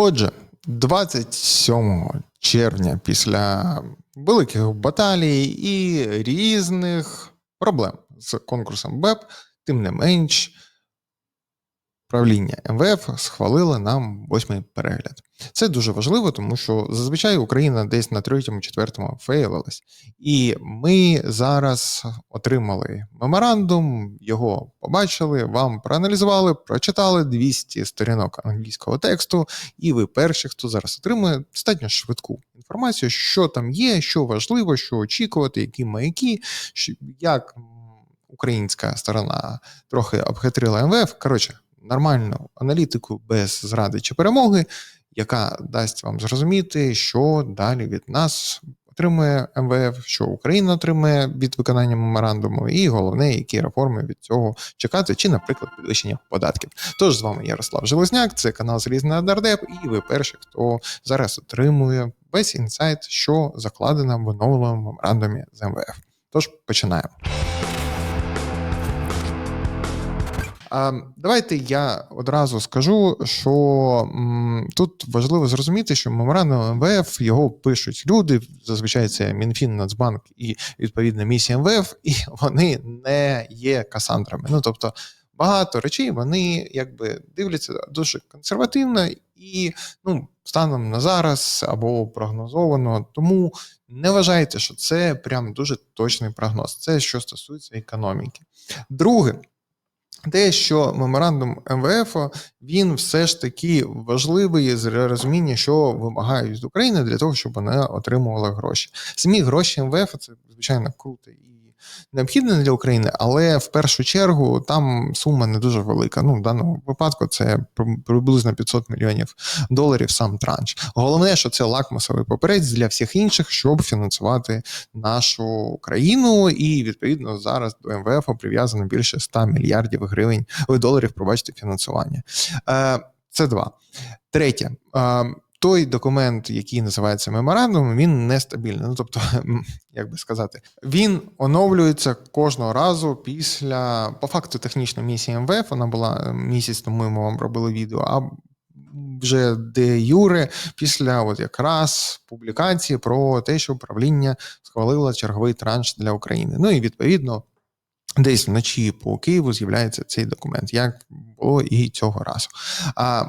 Отже, 27 червня, після великих баталій і різних проблем з конкурсом БЕП, тим не менш, правління МВФ схвалило нам восьмий перегляд. Це дуже важливо, тому що зазвичай Україна десь на третьому, четвертому фейлилась. І ми зараз отримали меморандум, його побачили, вам проаналізували, прочитали 200 сторінок англійського тексту, і ви перші, хто зараз отримує достатньо швидку інформацію, що там є, що важливо, що очікувати, які маяки, як українська сторона трохи обхитрила МВФ. Коротше, нормальну аналітику без зради чи перемоги, яка дасть вам зрозуміти, що далі від нас отримує МВФ, що Україна отримує від виконання меморандуму, і головне, які реформи від цього чекати, чи, наприклад, підвищення податків. Тож з вами Ярослав Железняк, це канал Залізний Нардеп, і ви перші, хто зараз отримує весь інсайт, що закладено в оновленому меморандумі з МВФ. Тож починаємо. Давайте я одразу скажу, що тут важливо зрозуміти, що меморандум МВФ його пишуть люди. Зазвичай це Мінфін, Нацбанк і відповідна місія МВФ, і вони не є касандрами. Ну тобто багато речей вони якби дивляться дуже консервативно і ну, станом на зараз або прогнозовано. Тому не вважайте, що це прям дуже точний прогноз. Це що стосується економіки. Друге. Те, що меморандум МВФ він все ж таки важливий з розуміння, що вимагають від України для того, щоб вона отримувала гроші. Самі гроші МВФ це звичайно круто і необхідно для України, але в першу чергу там сума не дуже велика. Ну в даному випадку це при- приблизно 500 мільйонів доларів сам транш. Головне, що це лакмусовий папірець для всіх інших, щоб фінансувати нашу країну, і відповідно зараз до МВФ прив'язано більше 100 мільярдів гривень доларів. Пробачте фінансування. Е, Це два. Третє. Той документ, який називається меморандум, він нестабільний. Ну тобто, як би сказати, він оновлюється кожного разу після по факту технічної місії МВФ. Вона була е, місяць тому. Ми вам робили відео. А вже де Юре після от якраз публікації про те, що управління схвалило черговий транш для України. Ну і відповідно. Десь вночі по Києву з'являється цей документ, як було і цього разу. А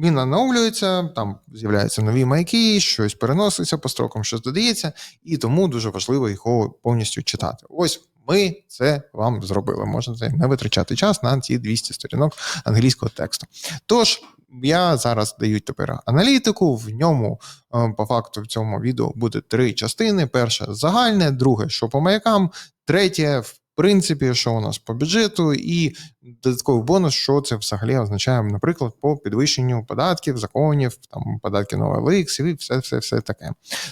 він оновлюється, там з'являються нові маяки, щось переноситься по строкам, щось додається, і тому дуже важливо його повністю читати. Ось ми це вам зробили. Можете не витрачати час на ці 200 сторінок англійського тексту. Тож я зараз даю тепер аналітику. В ньому е, по факту в цьому відео буде три частини: перше загальне, друге, що по маякам, третє, в принципі, що у нас по бюджету, і додатковий бонус, що це взагалі означає, наприклад, по підвищенню податків, законів, там податки на OLX і все, все, все таке.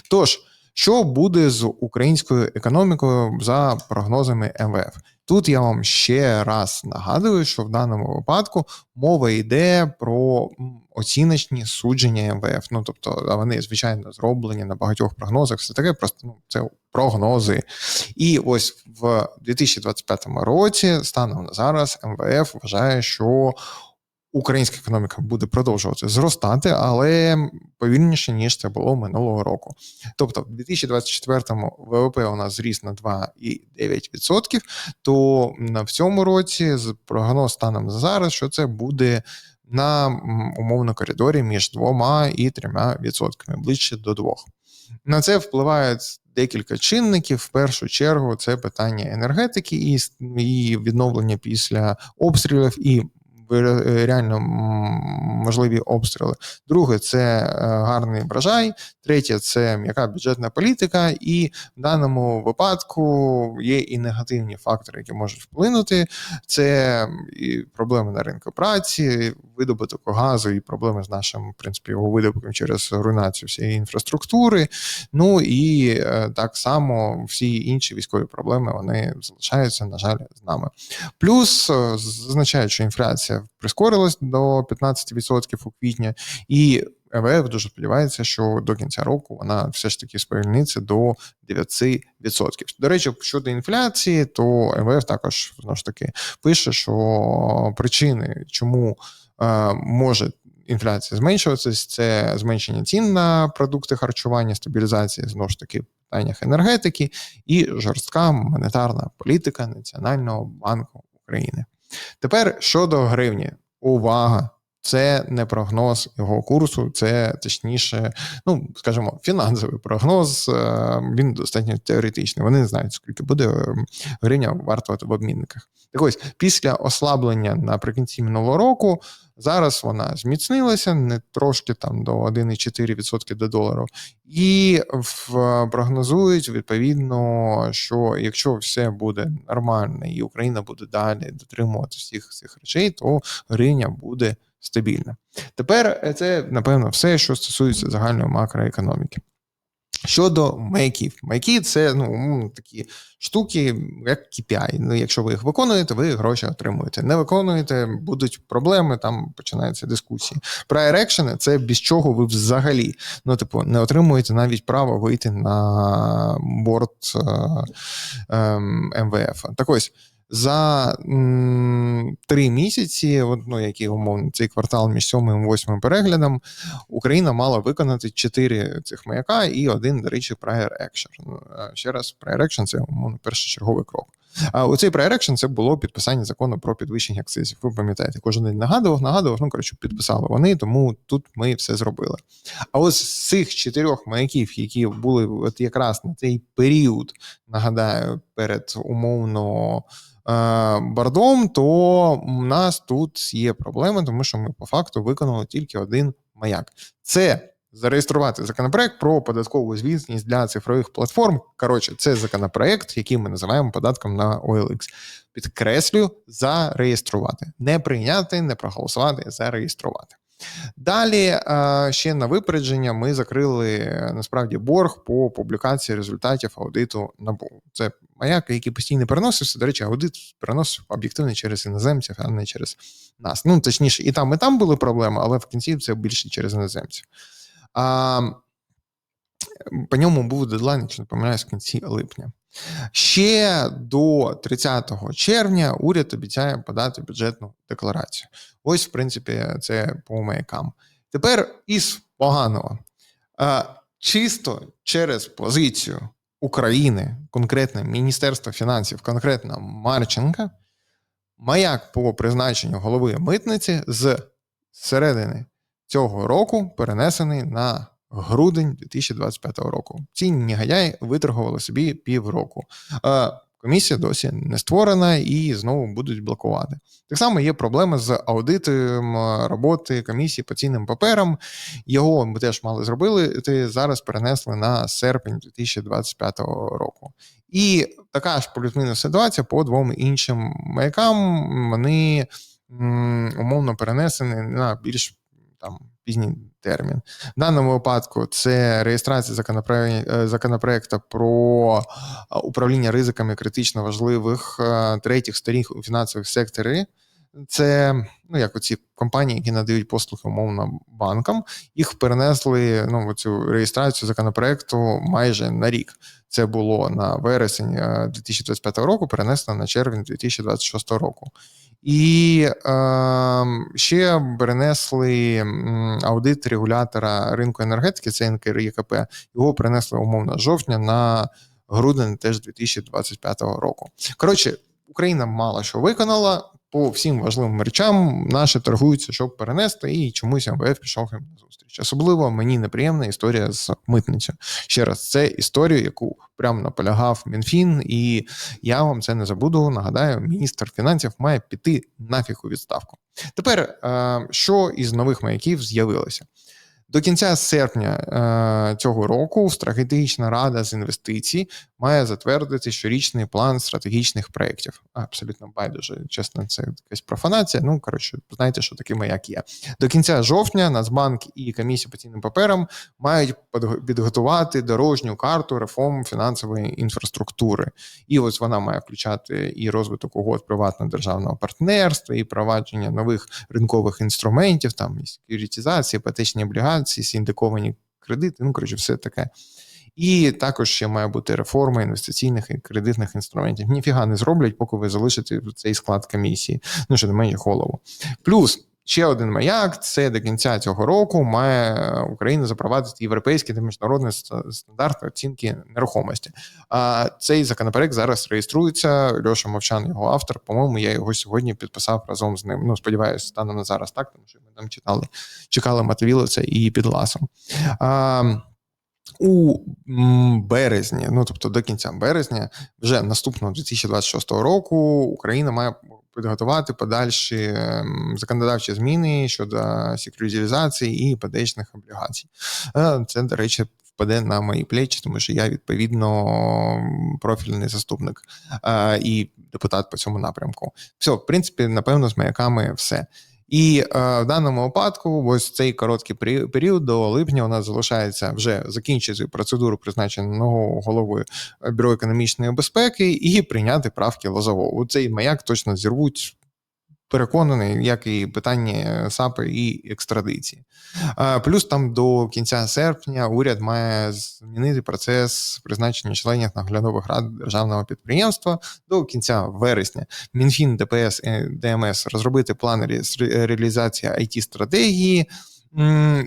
Тож, що буде з українською економікою за прогнозами МВФ? Тут я вам ще раз нагадую, що в даному випадку мова йде про оціночні судження МВФ. Ну тобто, вони звичайно зроблені на багатьох прогнозах. Все таке, просто ну це прогнози. І ось в 2025 році, станом на зараз, МВФ вважає, що українська економіка буде продовжувати зростати, але повільніше ніж це було минулого року. Тобто, в 2024 ВВП у нас зріс на 2,9%, то в цьому році з прогноз станом зараз, що це буде. На умовно коридорі між двома і трьома відсотками, ближче до двох. На це впливають декілька чинників. В першу чергу це питання енергетики і, і відновлення після обстрілів і вир- реально можливі обстріли. Друге, це е, гарний врожай. Третє це м'яка бюджетна політика, і в даному випадку є і негативні фактори, які можуть вплинути. Це і проблеми на ринку праці, видобуток газу, і проблеми з нашим в принципі його видобутком через руйнацію всієї інфраструктури. Ну і е, так само всі інші військові проблеми вони залишаються, на жаль, з нами. Плюс е, зазначають, що інфляція прискорилась до 15% у квітні, і МВФ дуже сподівається, що до кінця року вона все ж таки сповільниться до 9%. До речі, щодо інфляції, то МВФ також знову ж таки пише, що причини, чому е, може інфляція зменшуватись, це зменшення цін на продукти харчування, стабілізація знову ж таки в питаннях енергетики і жорстка монетарна політика Національного банку України. Тепер щодо гривні, увага! Це не прогноз його курсу, це точніше, ну скажімо, фінансовий прогноз. е, Він достатньо теоретичний. Вони не знають, скільки буде е, гривня вартувати в обмінниках. Так ось після ослаблення наприкінці минулого року. Зараз вона зміцнилася не трошки там до 1,4% до долару, і в, прогнозують відповідно, що якщо все буде нормально і Україна буде далі дотримувати всіх цих речей, то гривня буде стабільна. Тепер е, це напевно все, що стосується загальної макроекономіки. Щодо маяків, маяки це ну такі штуки, як KPI. Ну, якщо ви їх виконуєте, ви гроші отримуєте. Не виконуєте, будуть проблеми, там починаються дискусії. Prior action – це без чого ви взагалі ну, типу, не отримуєте навіть право вийти на борт е, е, МВФ. Так ось. За три місяці, от, ну, які умовно цей квартал між сьомим і восьмим переглядом, Україна мала виконати чотири цих маяка і один, до речі, prior action. Ну, Ще раз, prior action – це умовно першочерговий крок. А оцей prior action – це було підписання закону про підвищення акцизів. Ви пам'ятаєте, кожен день нагадував, нагадував. Ну коротше, підписали вони, тому тут ми все зробили. А ось з цих чотирьох маяків, які були от якраз на цей період, нагадаю, перед умовно. Е, Бардом, то у нас тут є проблеми, тому що ми по факту виконали тільки один маяк. Це зареєструвати законопроект про податкову звітність для цифрових платформ. Коротше, це законопроект, який ми називаємо податком на OLX. Підкреслюю, зареєструвати, не прийняти, не проголосувати, зареєструвати. Далі е, ще на випередження ми закрили е, насправді борг по публікації результатів аудиту НАБУ. Це маяк, який постійно переносився. До речі, аудит переносив об'єктивно через іноземців, а не через нас. Ну точніше, і там, і там були проблеми, але в кінці це більше через іноземців. По ньому був дедлайн, якщо не помиляюсь, в кінці липня. Ще до 30 червня уряд обіцяє подати бюджетну декларацію. Ось, в принципі, це по маякам. Тепер із поганого. Чисто через позицію України, конкретно Міністерства фінансів, конкретно Марченка, маяк по призначенню голови митниці з середини цього року перенесений на грудень 2025 року. Ці негодяї виторгували собі півроку. Е, Комісія досі не створена і знову будуть блокувати. Так само є проблеми з аудитом роботи комісії по цінним паперам. Його ми теж мали зробили. Ти зараз перенесли на серпень 2025 року. І така ж плюс-мінус ситуація по двом іншим маякам. Вони умовно перенесені на більш там пізній термін. В даному випадку це реєстрація законопроекту законопроекту про управління ризиками критично важливих е, третіх сторін у фінансових секторі. Це ну як оці компанії, які надають послуги умовно банкам, їх перенесли ну цю реєстрацію законопроекту майже на рік. Це було на вересень е, 2025 року, перенесено на червень 2026 року. І е, ще перенесли аудит регулятора ринку енергетики, це НКРЄКП, його перенесли умовно з жовтня на грудень теж 2025 року. Коротше, Україна мало що виконала по всім важливим речам. Наші торгуються, щоб перенести, і чомусь МВФ пішов їм на зустріч. Особливо мені неприємна історія з митницею. Ще раз, це історію, яку прямо наполягав Мінфін, і я вам це не забуду. Нагадаю, міністр фінансів має піти нафіг у відставку. Тепер е, що із нових маяків з'явилося? До кінця серпня е, цього року стратегічна рада з інвестицій має затвердити щорічний план стратегічних проєктів. Абсолютно байдуже, чесно, це якась профанація. Ну коротше, знаєте, що таке маяк є. До кінця жовтня Нацбанк і комісія по цінним паперам мають підготувати дорожню карту реформ фінансової інфраструктури. І ось вона має включати і розвиток угод приватно державного партнерства, і провадження нових ринкових інструментів, там і секюритизація, іпотечні облігації, сіндиковані кредити. Ну коротше, все таке. І також ще має бути реформа інвестиційних і кредитних інструментів. Ніфіга не зроблять, поки ви залишите цей склад комісії. Ну що не мене голову. Плюс Ще один маяк: це до кінця цього року має Україна запровадити європейські та міжнародні стандарти оцінки нерухомості. А цей законопроект зараз реєструється. Льоша Мовчан, його автор. По-моєму, я його сьогодні підписав разом з ним. Ну сподіваюся, станом на зараз так, тому що ми там читали, чекали Матвіловця і Підласом. А, у березні, ну тобто до кінця березня, вже наступного 2026 року, Україна має підготувати подальші ем, законодавчі зміни щодо секюризації і іпотечних облігацій. Е, це, до речі, впаде на мої плечі, тому що я відповідно профільний заступник е, і депутат по цьому напрямку. Все, в принципі, напевно, з маяками все. І е, в даному випадку, ось цей короткий період до липня у нас залишається вже закінчити процедуру призначення нового головою бюро економічної безпеки і прийняти правки Лозового. Цей маяк точно зірвуть переконаний, як і питання САПи і екстрадиції. Плюс там до кінця серпня уряд має змінити процес призначення членів наглядових рад державного підприємства до кінця вересня. Мінфін ДПС ДМС розробити план реалізації it стратегії.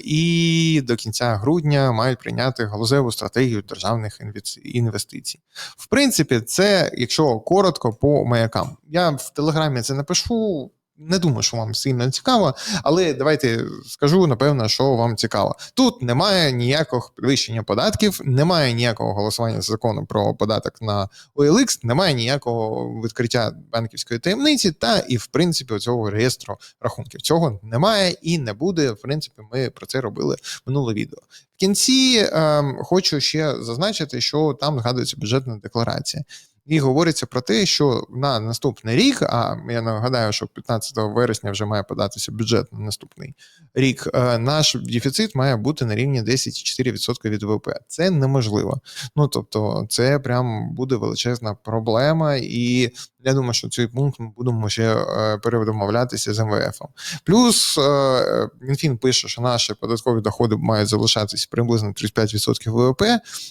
І до кінця грудня мають прийняти галузеву стратегію державних інвестицій. В принципі, це якщо коротко по маякам. Я в телеграмі це напишу. Не думаю, що вам сильно цікаво, але давайте скажу напевно, що вам цікаво. Тут немає ніякого підвищення податків, немає ніякого голосування за законом про податок на OLX, немає ніякого відкриття банківської таємниці, та і в принципі цього реєстру рахунків. Цього немає і не буде. В принципі, ми про це робили минуле відео. В кінці е, хочу ще зазначити, що там згадується бюджетна декларація. І говориться про те, що на наступний рік, а я нагадаю, що 15 вересня вже має податися бюджет на наступний рік. Е, наш дефіцит має бути на рівні 10,4% від ВВП. Це неможливо. Ну тобто, це прям буде величезна проблема, і я думаю, що цей пункт ми будемо ще е, передомовлятися з МВФ. Плюс е, Мінфін пише, що наші податкові доходи мають залишатися приблизно 35% ВВП,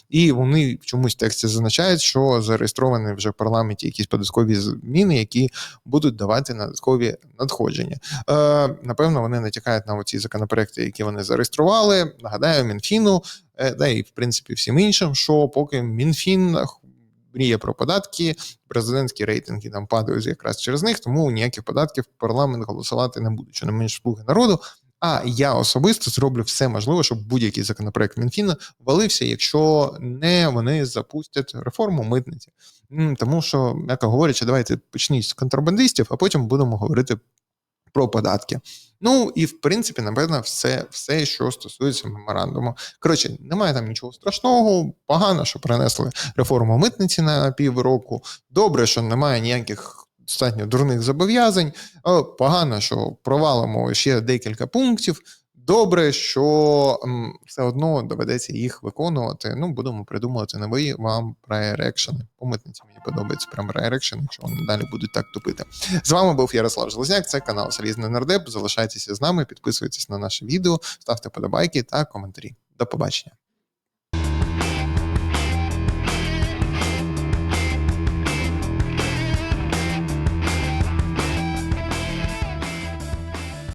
і вони в чомусь тексті зазначають, що зареєстровані вже в парламенті якісь податкові зміни, які будуть давати додаткові надходження. Е, напевно, вони натякають на оці законопроекти, які вони зареєстрували. Нагадаю, Мінфіну, да і в принципі всім іншим, що поки Мінфін мріє про податки, президентські рейтинги там падають якраз через них, тому ніяких податків парламент голосувати не буде, що не менш слуги народу. А я особисто зроблю все можливе, щоб будь-який законопроект Мінфіна валився, якщо не вони запустять реформу митниці. Тому що, як говорячи, давайте почніть з контрабандистів, а потім будемо говорити про податки. Ну і в принципі, напевно, все, все, що стосується меморандуму. Коротше, немає там нічого страшного. Погано, що принесли реформу митниці на півроку. Добре, що немає ніяких достатньо дурних зобов'язань. Погано, що провалимо ще декілька пунктів. Добре, що все одно доведеться їх виконувати. Ну, будемо придумувати нові вам прайрекшени. По митниці мені подобається прям прайрекшен, якщо вони далі будуть так тупити. З вами був Ярослав Железняк, це канал Залізний Нардеп. Залишайтеся з нами, підписуйтесь на наше відео, ставте подобайки та коментарі. До побачення.